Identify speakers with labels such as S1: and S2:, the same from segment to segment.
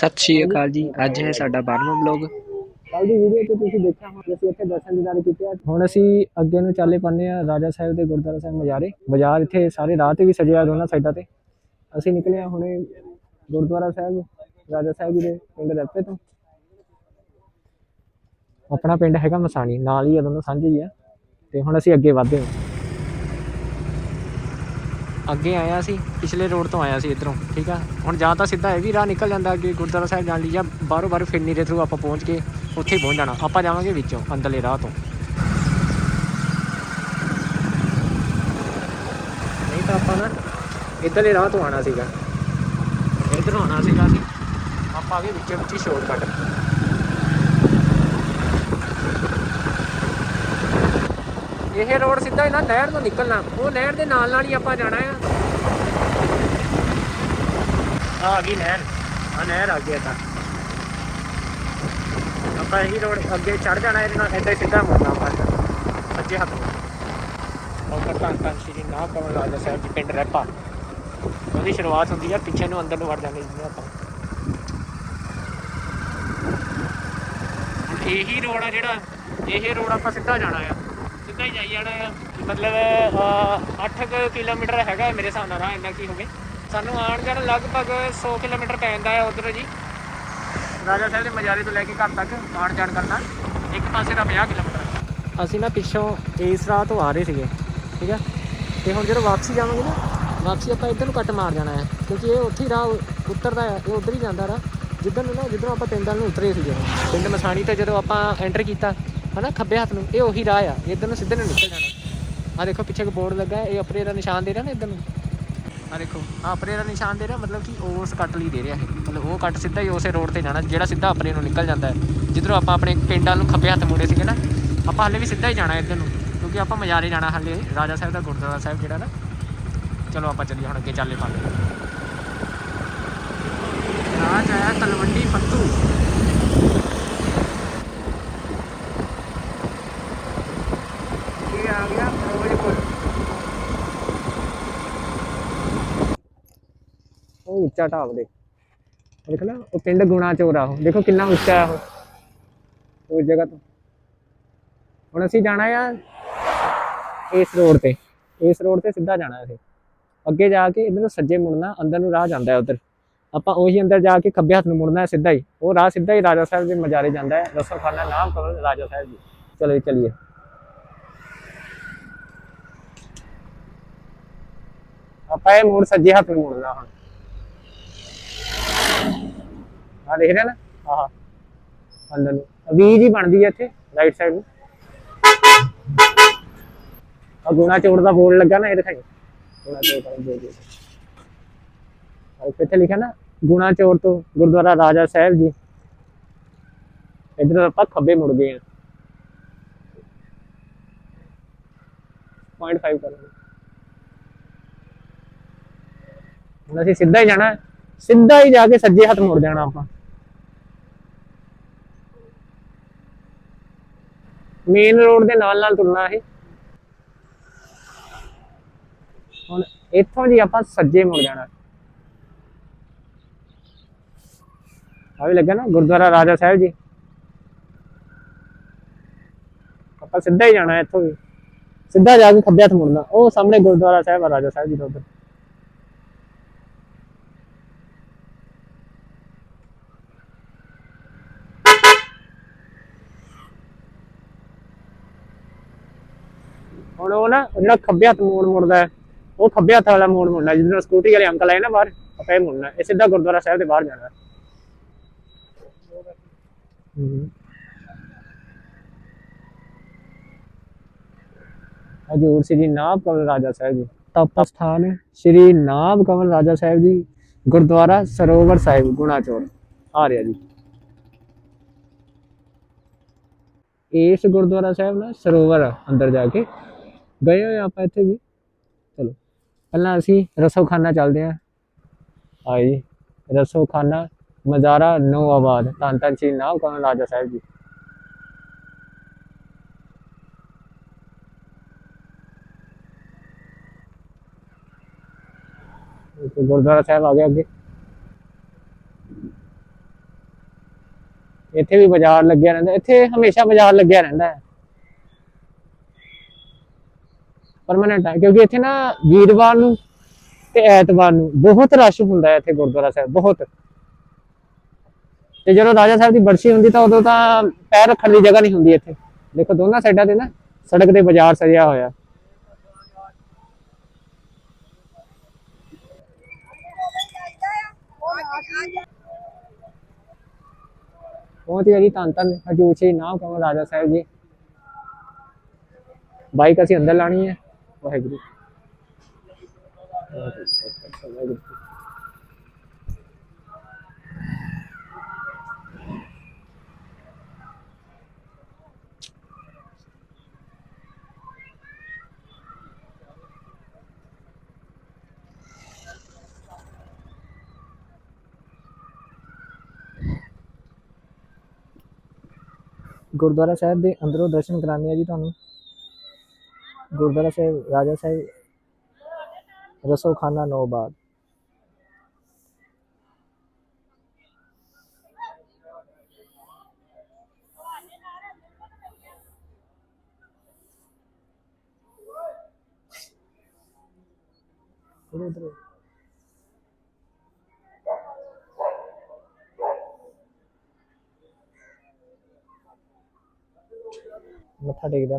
S1: ਸਤਿ ਸ਼੍ਰੀ ਅਕਾਲ ਜੀ। ਅੱਜ ਹੈ ਸਾਡਾ 12ਵਾਂ ਬਲੌਗ
S2: ਕੱਲ ਦੀ ਵੀਡੀਓ 'ਚ ਤੁਸੀਂ ਦੇਖਿਆ ਹੁਣ, ਅਸੀਂ ਇੱਥੇ ਦਰਸ਼ਨ ਦਿਦਾਰੇ ਕੀਤੇ ਆ। ਹੁਣ ਅਸੀਂ ਅੱਗੇ ਨੂੰ ਚੱਲੇ ਪੰਨੇ ਆ ਰਾਜਾ ਸਾਹਿਬ ਦੇ ਗੁਰਦੁਆਰਾ ਸਾਹਿਬ ਮਜਾਰੇ। ਬਾਜ਼ਾਰ ਇੱਥੇ ਸਾਰੇ ਰਾਹ ਤੇ ਵੀ ਸਜਿਆ ਦੋਨਾਂ ਸਾਈਡਾਂ ਤੇ। ਅਸੀਂ ਨਿਕਲੇ ਆ ਹੁਣੇ ਗੁਰਦੁਆਰਾ ਸਾਹਿਬ, ਰਾਜਾ ਸਾਹਿਬ ਜੀ ਦੇ ਪਿੰਡ ਰੱਪੇ ਤੋਂ। ਆਪਣਾ ਪਿੰਡ ਹੈਗਾ ਮਸਾਣੀ, ਨਾਲ ਹੀ ਆ ਦੋਨੋਂ, ਸਾਂਝੇ ਹੀ ਆ। ਤੇ ਹੁਣ ਅਸੀਂ ਅੱਗੇ ਵਧਦੇ ਹਾਂ। ਅੱਗੇ ਆਇਆ ਸੀ, ਪਿਛਲੇ ਰੋਡ ਤੋਂ ਆਇਆ ਸੀ ਇਧਰੋਂ, ਠੀਕ ਆ? ਹੁਣ ਜਾਂ ਤਾਂ ਸਿੱਧਾ ਇਹ ਵੀ ਰਾਹ ਨਿਕਲ ਜਾਂਦਾ ਅੱਗੇ ਗੁਰਦੁਆਰਾ ਸਾਹਿਬ ਜਾਣ ਲਈ ਜਾਂ ਬਾਹਰੋਂ ਬਾਹਰ ਫਿਰਨੀ ਦੇ ਥਰੂ ਆਪਾਂ ਪਹੁੰਚ ਕੇ ਉੱਥੇ ਹੀ ਪਹੁੰਚ ਜਾਣਾ, ਆਪਾਂ ਜਾਵਾਂਗੇ ਵਿੱਚੋਂ, ਅੰਦਰਲੇ ਰਾਹ ਤੋਂ। ਨਹੀਂ ਤਾਂ ਆਪਾਂ ਨਾ ਇੱਧਰਲੇ ਰਾਹ ਤੋਂ ਆਣਾ ਸੀਗਾ। ਇੱਧਰੋਂ ਆਣਾ ਸੀਗਾ ਅਸੀਂ, ਆਪਾਂ ਆ ਗਏ ਵਿੱਚੋਂ, ਵਿੱਚ ਹੀ ਸ਼ੋਰਟਕਟ ਇਹ ਰੋਡ ਸਿੱਧਾ ਹੀ ਨਾ ਨਹਿਰ ਤੋਂ ਨਿਕਲਣਾ। ਉਹ ਨਹਿਰ ਦੇ ਨਾਲ ਨਾਲ ਹੀ ਆਪਾਂ ਜਾਣਾ ਆ। ਆ ਗਈ ਨਹਿਰ। ਆ ਨਹਿਰ ਆ ਗਈ ਤਾਂ ਆਪਾਂ ਇਹੀ ਰੋਡ ਅੱਗੇ ਚੜ ਜਾਣਾ, ਇਹਦੇ ਨਾਲ ਏਦਾਂ ਸਿੱਧਾ ਮੁੜਨਾ ਆਪਾਂ। ਸੱਜੇ ਹੱਥ ਨੂੰ। ਉਹ ਕਰਤਾਂ ਤਾਂ ਸ਼੍ਰੀ ਨਾ ਕਮਲ ਰਾਜਾ ਸਾਹਿਬ ਜੀ, ਪਿੰਡ ਰਹਿਪਾ ਉਹਦੀ ਸ਼ੁਰੂਆਤ ਹੁੰਦੀ ਆ, ਪਿੱਛੇ ਨੂੰ ਅੰਦਰ ਨੂੰ ਵੜ ਜਾਂਦੇ ਜਿਵੇਂ ਆਪਾਂ। ਇਹੀ ਰੋਡ ਆ ਜਿਹੜਾ, ਇਹ ਰੋਡ ਆਪਾਂ ਸਿੱਧਾ ਜਾਣਾ ਆ। ਸਿੱਧਾ ਹੀ ਜਾਈ ਜਾਣਾ ਆ। ਮਤਲਬ 8 ਕਿਲੋਮੀਟਰ ਹੈਗਾ ਮੇਰੇ ਹਿਸਾਬ ਨਾਲ ਰਾਹ ਇੰਨਾ ਕੀ ਹੋਵੇ। ਸਾਨੂੰ ਆਉਣ ਜਾਣ ਲਗਭਗ 100 ਕਿਲੋਮੀਟਰ ਪੈਂਦਾ ਹੈ ਉਧਰ ਜੀ। ਰਾਜਾ ਸਾਹਿਬ ਦੇ ਮਜਾਰੇ ਤੋਂ ਲੈ ਕੇ ਘਰ ਤੱਕ ਆਉਣ ਜਾਣ ਕਰਨਾ। ਇੱਕ ਪਾਸੇ ਦਾ 50 ਕਿਲੋਮੀਟਰ। ਅਸੀਂ ਨਾ ਪਿੱਛੋਂ ਇਸ ਰਾਹ ਤੋਂ ਆ ਰਹੇ ਸੀਗੇ, ਠੀਕ ਹੈ ਤੇ ਹੁਣ ਜਦੋਂ ਵਾਪਸੀ ਜਾਵਾਂਗੇ ਨਾ, ਵਾਪਸੀ ਆਪਾਂ ਇੱਧਰ ਨੂੰ ਕੱਟ ਮਾਰ ਜਾਣਾ ਹੈ ਕਿਉਂਕਿ ਇਹ ਉੱਥੇ ਹੀ ਰਾਹ ਉੱਤਰਦਾ ਹੈ ਇਹ ਉਧਰ ਹੀ ਜਾਂਦਾ ਰਾਹ। ਜਿੱਧਰ ਨੂੰ ਨਾ, ਜਿੱਧਰੋਂ ਆਪਾਂ ਪਿੰਡਾਂ ਨੂੰ ਉਤਰੇ ਸੀਗੇ। ਪਿੰਡ ਮਸਾਣੀ ਤੇ ਜਦੋਂ ਆਪਾਂ ਐਂਟਰ ਕੀਤਾ ਹਨਾ, ਖੱਬੇ ਹੱਥ ਨੂੰ, ਇਹ ਉਹੀ ਰਾਹ ਆ ਇੱਧਰ ਨੂੰ ਸਿੱਧੇ ਨੂੰ ਨਿਕਲ ਜਾਣਾ। ਆ ਦੇਖੋ, ਪਿੱਛੇ ਇੱਕ ਬੋਰਡ ਲੱਗਾ, ਇਹ ਅਪਰੇ ਦਾ ਨਿਸ਼ਾਨ ਦੇ ਰਿਹਾ ਨਾ ਇੱਧਰ ਨੂੰ? ਆ ਦੇਖੋ ਆ ਅਪਰੇ ਦਾ ਨਿਸ਼ਾਨ ਦੇ ਰਿਹਾ, ਮਤਲਬ ਕਿ ਉਸ ਕੱਟ ਲਈ ਦੇ ਰਿਹਾ ਹੈ ਮਤਲਬ ਉਹ ਕੱਟ ਸਿੱਧਾ ਹੀ ਉਸੇ ਰੋਡ ਤੇ ਜਾਣਾ, ਜਿਹੜਾ ਸਿੱਧਾ ਅਪਰੇ ਨੂੰ ਨਿਕਲ ਜਾਂਦਾ ਹੈ। ਜਿੱਧਰੋਂ ਆਪਾਂ ਆਪਣੇ ਪਿੰਡਾਂ ਨੂੰ ਖੱਬੇ ਹੱਥ ਮੁੜੇ ਸੀਗੇ ਨਾ, ਆਪਾਂ ਹਲੇ ਵੀ ਸਿੱਧਾ ਹੀ ਜਾਣਾ ਇੱਧਰ ਨੂੰ, ਕਿਉਂਕਿ ਆਪਾਂ ਮਜਾਰੇ ਜਾਣਾ ਹਲੇ, ਰਾਜਾ ਸਾਹਿਬ ਦਾ ਗੁਰਦੁਆਰਾ ਸਾਹਿਬ ਜਿਹੜਾ ਨਾ। ਚਲੋ, ਆਪਾਂ ਚੱਲੀਏ ਹੁਣ ਅੱਗੇ, ਚੱਲੇ ਪਾ ਰਾਜ ਆਇਆ ਤਲਵੰਡੀ ਫੱਤੂ। ਆ ਗਿਆ ਫਿਰੋਜ਼ਪੁਰ ਉਹ ਉੱਚਾ ਢਾਬ ਦੇ ਦੇਖ ਨਾ, ਉਹ ਪਿੰਡ ਗੁਣਾ ਚੋਰਾ ਉਹ। ਦੇਖੋ ਕਿੰਨਾ ਉੱਚਾ ਹੈ ਉਹ। ਉਸ ਜਗ੍ਹਾ ਤੋਂ। ਹੁਣ ਅਸੀਂ ਜਾਣਾ ਆ ਇਸ ਰੋਡ ਤੇ। ਇਸ ਰੋਡ ਤੇ ਸਿੱਧਾ ਜਾਣਾ ਅਸੀਂ ਅੱਗੇ ਜਾ ਕੇ ਇਧਰ ਨੂੰ ਸੱਜੇ ਮੁੜਨਾ, ਅੰਦਰ ਨੂੰ ਰਾਹ ਜਾਂਦਾ ਹੈ ਉਧਰ। ਆਪਾਂ ਉਹੀ ਅੰਦਰ ਜਾ ਕੇ ਖੱਬੇ ਹੱਥ ਨੂੰ ਮੁੜਨਾ ਹੈ ਸਿੱਧਾ ਹੀ। ਉਹ ਰਾਹ ਸਿੱਧਾ ਹੀ ਰਾਜਾ ਸਾਹਿਬ ਦੇ ਮਜਾਰੇ ਜਾਂਦਾ ਹੈ। ਰਸਮ ਖਾਨਾ ਨਾਮ ਕਮਲ ਰਾਜਾ ਸਾਹਿਬ ਜੀ। ਚਲੋ ਚਲਿਏ। ਆਪਾਂ ਇਹ ਮੋੜ ਸੱਜੇ ਹੱਥ ਨੂੰ ਮੁੜਨਾ ਹੁਣ। ਆ ਦੇਖ ਰਿਹਾ ਨਾ? ਆਹ। ਅੰਦਰ ਨੂੰ। ਵੀ ਜੀ ਬਣਦੀ ਹੈ ਇੱਥੇ ਰਾਈਟ ਸਾਈਡ ਨੂੰ। ਆ ਗੁਣਾ ਚੋੜ ਦਾ ਬੋਰਡ ਲੱਗਾ ਨਾ, ਇਹ ਦਿਖਾਈ। ਗੁਣਾ ਚੋੜ ਦਾ ਬੋਰਡ। ਆ ਇੱਥੇ ਲਿਖਿਆ ਨਾ, ਗੁਣਾ ਚੋੜ ਤੋਂ ਗੁਰਦੁਆਰਾ ਰਾਜਾ ਸਾਹਿਬ ਜੀ। ਇਧਰ ਆਪਾਂ ਖੱਬੇ ਮੁੜ ਗਏ ਆ। 0.5 ਕਰਾਂਗੇ ਹੁਣ ਅਸੀਂ ਸਿੱਧਾ ਹੀ ਜਾਣਾ ਸਿੱਧਾ ਹੀ ਜਾ ਕੇ ਸੱਜੇ ਹੱਥ ਮੁੜ ਜਾਣਾ ਆਪਾਂ। ਮੇਨ ਰੋਡ ਦੇ ਨਾਲ ਨਾਲ ਤੁਰਨਾ ਇਹ। ਹੁਣ ਇੱਥੋਂ ਜੀ ਆਪਾਂ ਸੱਜੇ ਮੁੜ ਜਾਣਾ। ਆ ਵੀ ਲੱਗਾ ਨਾ, ਗੁਰਦੁਆਰਾ ਰਾਜਾ ਸਾਹਿਬ ਜੀ। ਆਪਾਂ ਸਿੱਧਾ ਹੀ ਜਾਣਾ ਇੱਥੋਂ ਵੀ। ਸਿੱਧਾ ਜਾ ਕੇ ਖੱਬੇ ਹੱਥ ਮੁੜਨਾ। ਉਹ ਸਾਹਮਣੇ ਗੁਰਦੁਆਰਾ ਸਾਹਿਬ ਆ, ਰਾਜਾ ਸਾਹਿਬ ਜੀ ਦਾ ਉੱਧਰ। ਹੁਣ ਉਹ ਨਾ ਜਿਹੜਾ ਖੱਬੇ ਹੱਥ ਮੋੜ ਮੁੜਦਾ ਹੈ। ਉਹ ਖੱਬੇ ਹੱਥ ਵਾਲਾ ਮੋੜ ਮੁੜਨਾ ਜਿੱਦਾਂ ਸਕੂਟਰੀ ਵਾਲੇ ਅੰਕਲ ਆਏ ਨਾ ਬਾਹਰ, ਆਪਾਂ ਇਹ ਮੁੜਨਾ। ਇਹ ਸਿੱਧਾ ਗੁਰਦੁਆਰਾ ਸਾਹਿਬ ਦੇ ਬਾਹਰ ਜਾਣਾ। ਹਜੂਰ ਸ੍ਰੀ ਨਾਭ ਕਮਲ ਰਾਜਾ ਸਾਹਿਬ ਜੀ। ਤਪ ਸਥਾਨ ਸ੍ਰੀ ਨਾਭ ਕਮਲ ਰਾਜਾ ਸਾਹਿਬ ਜੀ, ਗੁਰਦੁਆਰਾ ਸਰੋਵਰ ਸਾਹਿਬ, ਗੁਣਾ ਚੋੜ। ਆ ਰਿਹਾ ਜੀ। ਇਸ ਗੁਰਦੁਆਰਾ ਸਾਹਿਬ ਨਾ ਸਰੋਵਰ ਅੰਦਰ ਜਾ ਕੇ ਗਏ ਹੋਏ ਆਪਾਂ ਇੱਥੇ ਵੀ। ਚਲੋ, ਪਹਿਲਾਂ ਅਸੀਂ ਰਸੋਖਾਨਾ ਚੱਲਦੇ ਆਂ ਆਏ ਜੀ, ਰਸੋਖਾਨਾ, ਮਜ਼ਾਰਾ, ਨੋ ਆਬਾਦ ਧੰਨ ਧੰਨ ਸ਼੍ਰੀ ਨਾਭ ਕਮਲ ਰਾਜਾ ਸਾਹਿਬ ਜੀ। ਗੁਰਦੁਆਰਾ ਸਾਹਿਬ ਆ ਗਿਆ ਅੱਗੇ।
S1: ਇੱਥੇ ਵੀ ਬਾਜ਼ਾਰ ਲੱਗਿਆ ਰਹਿੰਦਾ। ਇੱਥੇ ਹਮੇਸ਼ਾ ਬਾਜ਼ਾਰ ਲੱਗਿਆ ਰਹਿੰਦਾ ਹੈ। ਪਰਮਾਨੈਂਟ ਹੈ ਕਿਉਂਕਿ ਇੱਥੇ ਨਾ ਵੀਰਵਾਰ ਨੂੰ ਤੇ ਐਤਵਾਰ ਨੂੰ ਬਹੁਤ ਰਸ਼ ਹੁੰਦਾ ਹੈ ਇੱਥੇ ਗੁਰਦੁਆਰਾ ਸਾਹਿਬ, ਬਹੁਤ। ਤੇ ਜਦੋਂ ਰਾਜਾ ਸਾਹਿਬ ਦੀ ਬਰਸੀ ਹੁੰਦੀ ਤਾਂ ਉਦੋਂ ਤਾਂ ਪੈਰ ਰੱਖਣ ਦੀ ਜਗ੍ਹਾ ਨਹੀਂ ਹੁੰਦੀ ਇੱਥੇ। ਦੇਖੋ ਦੋਨਾਂ ਸਾਈਡਾਂ ਤੇ ਨਾ ਸੜਕ ਤੇ ਬਾਜ਼ਾਰ ਸਜਿਆ ਹੋਇਆ। ਬਹੁਤ ਹੀ ਜੀ ਧੰਨ ਧੰਨ। ਹਜੂਰ ਸ਼੍ਰੀ ਨਾਮ ਕਹੋ ਰਾਜਾ ਸਾਹਿਬ ਜੀ। ਬਾਈਕ ਅਸੀਂ ਅੰਦਰ ਲਾਣੀ ਹੈ। ਵਾਹਿਗੁਰੂ। ਵਾਹਿਗੁਰੂ ਗੁਰਦੁਆਰਾ ਸਾਹਿਬ ਦੇ ਅੰਦਰੋਂ ਦਰਸ਼ਨ ਕਰਾਉਂਦੇ ਆ ਜੀ ਤੁਹਾਨੂੰ। ਗੁਰਦੁਆਰਾ ਸਾਹਿਬ ਰਾਜਾ ਸਾਹਿਬ ਰਸੋਖਾਨਾ ਨੌਬਾਦ ਇਧਰ ਇਧਰ ਮੱਥਾ ਟੇਕਦੇ ਆ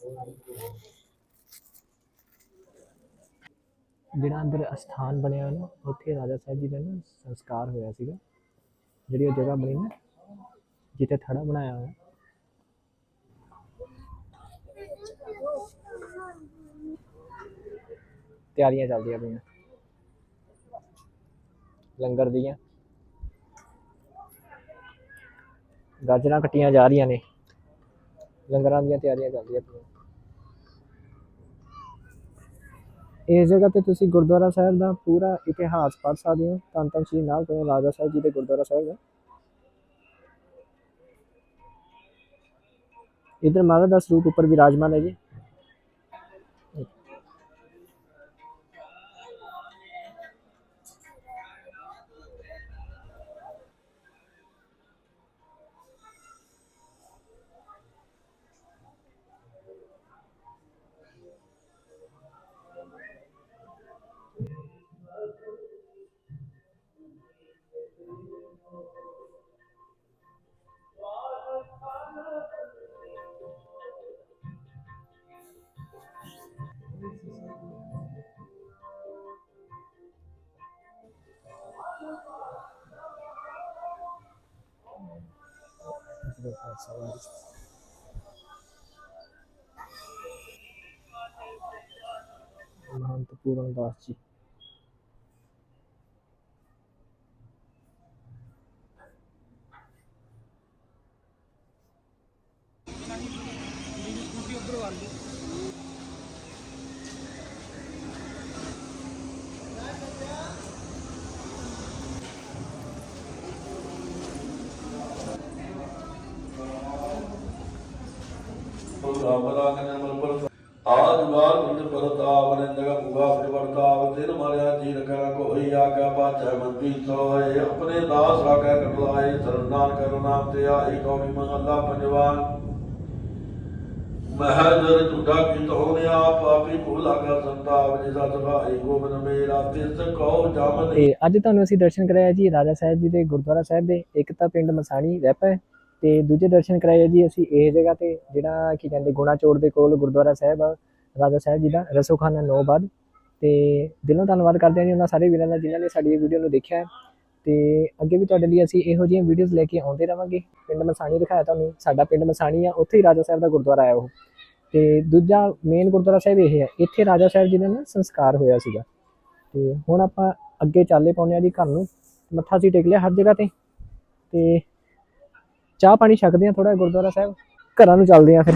S1: ਹੁਣ ਵਾਹਿਗੁਰੂ ਜਿਹੜਾ ਅੰਦਰ ਅਸਥਾਨ ਬਣਿਆ ਨਾ, ਉੱਥੇ ਰਾਜਾ ਸਾਹਿਬ ਜੀ ਦਾ ਨਾ ਸੰਸਕਾਰ ਹੋਇਆ ਸੀਗਾ। ਜਿਹੜੀ ਉਹ ਜਗ੍ਹਾ ਬਣੀ ਨਾ, ਜਿੱਥੇ ਥੜਾ ਬਣਾਇਆ ਹੋਇਆ। ਤਿਆਰੀਆਂ ਚੱਲਦੀਆਂ ਪਈਆਂ। ਲੰਗਰ ਦੀਆਂ। ਗਾਜਰਾਂ ਕੱਟੀਆਂ ਜਾ ਰਹੀਆਂ ਨੇ। ਲੰਗਰਾਂ ਦੀਆਂ ਤਿਆਰੀਆਂ ਚੱਲਦੀਆਂ ਪਈਆਂ। ਇਸ ਜਗ੍ਹਾ ਤੇ ਤੁਸੀਂ ਗੁਰਦੁਆਰਾ ਸਾਹਿਬ ਦਾ ਪੂਰਾ ਇਤਿਹਾਸ ਪੜ੍ਹ ਸਕਦੇ ਹੋ। ਧੰਨ ਧੰਨ ਸ਼੍ਰੀ ਨਾਲ ਤੋਂ ਰਾਜਾ ਸਾਹਿਬ ਜੀ ਦੇ ਗੁਰਦੁਆਰਾ ਸਾਹਿਬ ਦਾ। ਇਧਰ ਮਹਾਰਾਜ ਦਾ ਸਰੂਪ ਉੱਪਰ ਵਿਰਾਜਮਾਨ ਹੈ ਜੀ। ਖਾਲਸਾ ਵਾਹਿਗੁਰੂ ਜੀ ਮਹੰਤ ਪੂਰਨ ਦਾਸ ਜੀ
S3: ਸਕੂਟੀ ਉੱਧਰ ਵਾਲੀ। ਪਰ ਆਜ ਬਾਰ ਬਿੰਦ ਪਰਤਾਵ ਨੇ ਜਗਾ ਪੁਗਾ ਪਰਤਾਵ ਤਿਨ ਮਰਿਆ ਜੀ ਰਖਾ ਕੋਈ ਆਗਾ ਬਾਚੈ ਮੰਦੀ ਸੋਏ ਆਪਣੇ ਦਾਸ ਰਾਖੈ ਕਰਲਾਏ ਸਰਨਾਨ ਕਰੋ ਨਾਮ ਤੇ ਆਈ ਹੋਨੇ ਆਪ ਆਪੀ ਭੂਲਾ ਕਰ ਸੰਤਾਪ ਜੀ ਸਤ ਗੋਬਿੰਦ ਮੇਰਾ ਤਿਸ ਕਉ ਜਮ
S1: ਤੇ ਅੱਜ ਤੁਹਾਨੂੰ ਅਸੀਂ ਦਰਸ਼ਨ ਕਰਾਇਆ ਜੀ ਰਾਜਾ ਸਾਹਿਬ ਜੀ ਦੇ ਗੁਰਦੁਆਰਾ ਸਾਹਿਬ ਦੇ, ਇੱਕ ਤਾਂ ਪਿੰਡ ਮਸਾਣੀ ਰਹਿਪ ਤੇ ਦੂਜੇ ਦਰਸ਼ਨ ਕਰਾਏ ਜੀ ਅਸੀਂ ਇਹ ਜਗ੍ਹਾ ਤੇ, ਜਿਹੜਾ ਕੀ ਕਹਿੰਦੇ ਗੁਣਾਚੋੜ ਦੇ ਕੋਲ ਗੁਰਦੁਆਰਾ ਸਾਹਿਬ ਆ, ਰਾਜਾ ਸਾਹਿਬ ਜੀ ਦਾ, ਰਸੋਖਾਨਾ ਨੌਬਾਦ ਤੇ ਦਿਲੋਂ ਧੰਨਵਾਦ ਕਰਦੇ ਹਾਂ ਜੀ ਉਹਨਾਂ ਸਾਰੇ ਵੀਰਾਂ ਦਾ, ਜਿਨ੍ਹਾਂ ਨੇ ਸਾਡੀ ਇਹ ਵੀਡੀਓ ਨੂੰ ਦੇਖਿਆ। ਹੈ ਤੇ ਅੱਗੇ ਵੀ ਤੁਹਾਡੇ ਲਈ ਅਸੀਂ ਇਹੋ ਜਿਹੀਆਂ ਵੀਡੀਓਜ਼ ਲੈ ਕੇ ਆਉਂਦੇ ਰਵਾਂਗੇ। ਪਿੰਡ ਮਸਾਣੀ ਦਿਖਾਇਆ ਤੁਹਾਨੂੰ, ਸਾਡਾ ਪਿੰਡ ਮਸਾਣੀ ਆ, ਉੱਥੇ ਹੀ ਰਾਜਾ ਸਾਹਿਬ ਦਾ ਗੁਰਦੁਆਰਾ ਹੈ ਉਹ। ਤੇ ਦੂਜਾ ਮੇਨ ਗੁਰਦੁਆਰਾ ਸਾਹਿਬ ਇਹ ਹੈ ਇੱਥੇ ਰਾਜਾ ਸਾਹਿਬ ਜੀ ਦਾ ਨਾ ਸੰਸਕਾਰ ਹੋਇਆ ਸੀਗਾ। ਤੇ ਹੁਣ ਆਪਾਂ ਅੱਗੇ ਚਾਲੇ ਪਾਉਂਦੇ ਆ ਜੀ ਘਰ ਨੂੰ, ਮੱਥਾ ਸੀ ਟੇਕ ਲਿਆ ਹਰ ਜਗ੍ਹਾ ਤੇ। ਤੇ ਚਾਹ ਪਾਣੀ ਛਕਦੇ ਆ ਥੋੜਾ ਗੁਰਦੁਆਰਾ ਸਾਹਿਬ, ਘਰਾਂ ਨੂੰ ਚੱਲਦੇ ਆ ਫਿਰ।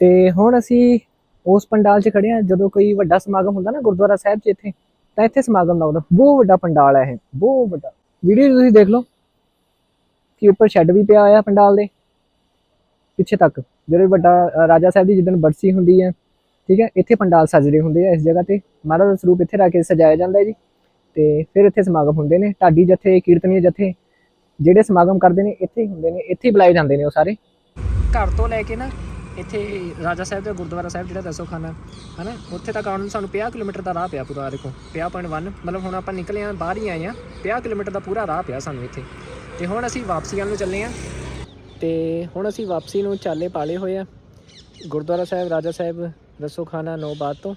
S1: ਤੇ ਹੁਣ ਅਸੀਂ ਉਸ ਪੰਡਾਲ 'ਚ ਖੜੇ ਆ, ਜਦੋਂ ਕੋਈ ਵੱਡਾ ਸਮਾਗਮ ਹੁੰਦਾ ਨਾ ਗੁਰਦੁਆਰਾ ਸਾਹਿਬ 'ਚ ਇੱਥੇ, ਤਾਂ ਇੱਥੇ ਸਮਾਗਮ ਲੱਗਦਾ ਬਹੁਤ ਵੱਡਾ ਪੰਡਾਲ ਹੈ ਇਹ, ਬਹੁਤ ਵੱਡਾ। ਵੀਡੀਓ ਤੁਸੀਂ ਦੇਖ ਲਓ ਕਿ ਉੱਪਰ ਸ਼ੈੱਡ ਵੀ ਪਿਆ ਹੋਇਆ ਪੰਡਾਲ ਦੇ। ਪਿੱਛੇ ਤੱਕ। ਜਿਹੜੇ ਵੱਡਾ ਰਾਜਾ ਸਾਹਿਬ ਦੀ ਜਿੱਦਣ ਬਰਸੀ ਹੁੰਦੀ ਹੈ, ਠੀਕ ਹੈ, ਇੱਥੇ ਪੰਡਾਲ ਸਜਦੇ ਹੁੰਦੇ ਆ ਇਸ ਜਗ੍ਹਾ ਤੇ। ਮਹਾਰਾਜ ਦਾ ਸਰੂਪ ਇੱਥੇ ਰੱਖ ਕੇ ਸਜਾਇਆ ਜਾਂਦਾ ਹੈ ਜੀ। ਤੇ ਫਿਰ ਇੱਥੇ ਸਮਾਗਮ ਹੁੰਦੇ ਨੇ। ਢਾਡੀ ਜਥੇ ਕੀਰਤਨੀ ਜਥੇ, ਜਿਹੜੇ ਸਮਾਗਮ ਕਰਦੇ ਨੇ, ਇੱਥੇ ਹੀ ਹੁੰਦੇ ਨੇ। ਇੱਥੇ ਹੀ ਬੁਲਾਏ ਜਾਂਦੇ ਨੇ ਉਹ ਸਾਰੇ। ਘਰ ਤੋਂ ਲੈ ਕੇ ਨਾ, ਇੱਥੇ ਰਾਜਾ ਸਾਹਿਬ ਦਾ ਗੁਰਦੁਆਰਾ ਸਾਹਿਬ, ਜਿਹੜਾ ਦਸੋਖਾਨਾ, ਹਨਾ, ਉੱਥੇ ਤੱਕ ਆਉਣ ਨੂੰ ਸਾਨੂੰ 50 ਕਿਲੋਮੀਟਰ ਦਾ ਰਾਹ ਪਿਆ ਪੂਰਾ ਦੇਖੋ 50.1 ਮਤਲਬ ਹੁਣ ਆਪਾਂ ਨਿਕਲੇ ਆ ਬਾਹਰ ਹੀ ਆਏ ਆ 50 ਕਿਲੋਮੀਟਰ ਦਾ ਪੂਰਾ ਰਾਹ ਪਿਆ ਸਾਨੂੰ ਇੱਥੇ। ਤੇ ਹੁਣ ਅਸੀਂ ਵਾਪਸੀ ਵੱਲ ਨੂੰ ਚੱਲੇ ਆ ਤੇ ਹੁਣ ਅਸੀਂ ਵਾਪਸੀ ਨੂੰ ਚਾਲੇ ਪਾਲੇ ਹੋਏ ਆ। ਗੁਰਦੁਆਰਾ ਸਾਹਿਬ, ਰਾਜਾ ਸਾਹਿਬ, ਦੱਸੋ ਖਾਨਾ ਨੌ ਬਾਦ ਤੋਂ।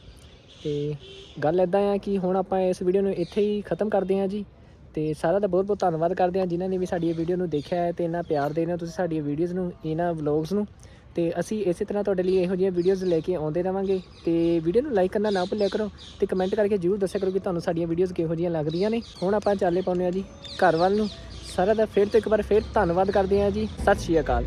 S1: ਤੇ ਗੱਲ ਇਦਾਂ ਆ ਕਿ ਹੁਣ ਆਪਾਂ ਇਸ ਵੀਡੀਓ ਨੂੰ ਇੱਥੇ ਹੀ ਖਤਮ ਕਰਦੇ ਹਾਂ ਜੀ। ਤੇ ਸਾਰਾ ਦਾ ਬਹੁਤ ਬਹੁਤ ਧੰਨਵਾਦ ਕਰਦੇ ਹਾਂ ਜਿਨ੍ਹਾਂ ਨੇ ਵੀ ਸਾਡੀ ਇਹ ਵੀਡੀਓ ਨੂੰ ਦੇਖਿਆ ਹੈ ਤੇ ਇੰਨਾ ਪਿਆਰ ਦੇ ਰਹੇ ਹੋ ਤੁਸੀਂ ਸਾਡੀਆਂ ਵੀਡੀਓਜ਼ ਨੂੰ, ਇਹਨਾਂ ਵਲੌਗਸ ਨੂੰ। ਤੇ ਅਸੀਂ ਇਸੇ ਤਰ੍ਹਾਂ ਤੁਹਾਡੇ ਲਈ ਇਹੋ ਜਿਹੀਆਂ ਵੀਡੀਓਜ਼ ਲੈ ਕੇ ਆਉਂਦੇ ਰਵਾਂਗੇ। ਤੇ ਵੀਡੀਓ ਨੂੰ ਲਾਈਕ ਕਰਨਾ ਨਾ ਭੁੱਲਿਆ ਕਰੋ ਤੇ ਕਮੈਂਟ ਕਰਕੇ ਜਰੂਰ ਦੱਸਿਆ ਕਰੋ ਕਿ ਤੁਹਾਨੂੰ ਸਾਡੀਆਂ ਵੀਡੀਓਜ਼ ਕਿਹੋ ਜਿਹੀਆਂ ਲੱਗਦੀਆਂ ਨੇ। ਹੁਣ ਆਪਾਂ ਚਾਲੇ ਪਾਉਂਦੇ ਹਾਂ ਜੀ, ਘਰ ਵੱਲ ਨੂੰ। ਸਾਰਾ ਦਾ ਫਿਰ ਤੋਂ ਇੱਕ ਵਾਰ ਫਿਰ ਧੰਨਵਾਦ ਕਰਦੇ ਹਾਂ ਜੀ। ਸਤਿ ਸ਼੍ਰੀ ਅਕਾਲ।